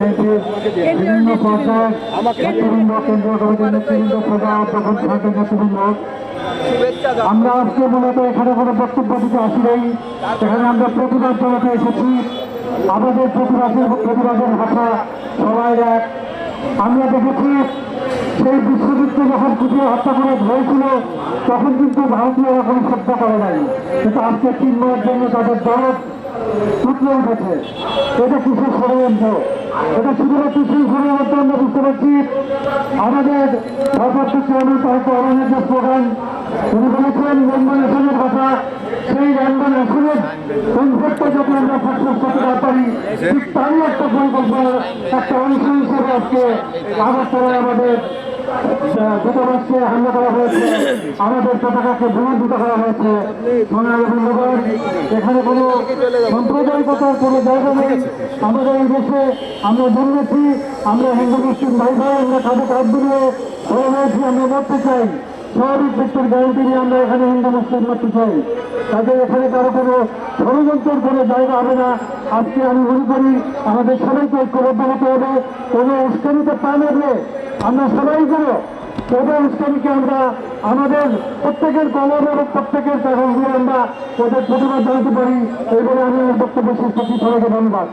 বিভিন্ন পর্যায়ের নেতৃবৃন্দ কেন্দ্রীয় কমিটির নেতৃবৃন্দ প্রজা তখন থাকেন নেতৃবৃন্দ আমরা আজকে মূলত এখানে কোনো বক্তব্য দিতে আসি নাই। এখানে আমরা প্রতিবাদ জানাতে এসেছি। আমাদের প্রতিবাদের প্রতিবাদের ভাষা সবাই এক। আমরা দেখেছি সেই বিশ্বযুদ্ধে যখন কুটিয়ে হত্যা করে হয়েছিল তখন কিন্তু ভারতীয় এরকম শ্রদ্ধা করে নাই। কিন্তু আজকে তিন মাসের জন্য তাদের দরদ উঠলে উঠেছে। এটা কিসের ষড়যন্ত্র? এটা শুধুমাত্র সেই ষড়যন্ত্র আমরা বুঝতে পারছি। আমাদের ভারপ্রাপ্ত চেয়ারম্যান তাহলে অরণ্যের যে স্লোগান উনি বলেছেন রেনবানেশনের কথা। সেই রেনবানেশনের কনসেপ্টটা যাতে আমরা সাকসেস করতে না পারি, ঠিক তারই একটা পরিকল্পনা, একটা অংশ হিসেবে আজকে আগরতলায় আমাদের দূতাবাসকে হামলা করা হয়েছে। আমাদের পতাকাকে ভূমিত করা হয়েছে। এখানে কোনো সাম্প্রদায়িকতার কোনো জায়গা নেই। আমাদের এই দেশে আমরা জন্মেছি আমরা হিন্দু, মুসলিম ভাই ভাই, আমরা কাঁধে কাঁধ মিলিয়ে হয়ে হয়েছি আমরা মরতে চাই। স্বাভাবিক ব্যক্তির গ্যারান্টি নিয়ে আমরা এখানে হিন্দু, মুসলিম মরতে চাই। তাদের এখানে কারও কোনো ষড়যন্ত্রের কোনো জায়গা হবে না। আজকে আমি মনে করি, আমাদের সবাইকে ঐক্যবদ্ধ হতে হবে, কোনো উস্কানিতে পা নেবে আমরা সবাই যেন ওদের উস্কানিকে আমরা, আমাদের প্রত্যেকের কলম এবং প্রত্যেকের কাগজ ওদের প্রতিবাদ জানাতে পারি, এই বলে আমি বক্তব্য শেষ করছি। সবাইকে ধন্যবাদ।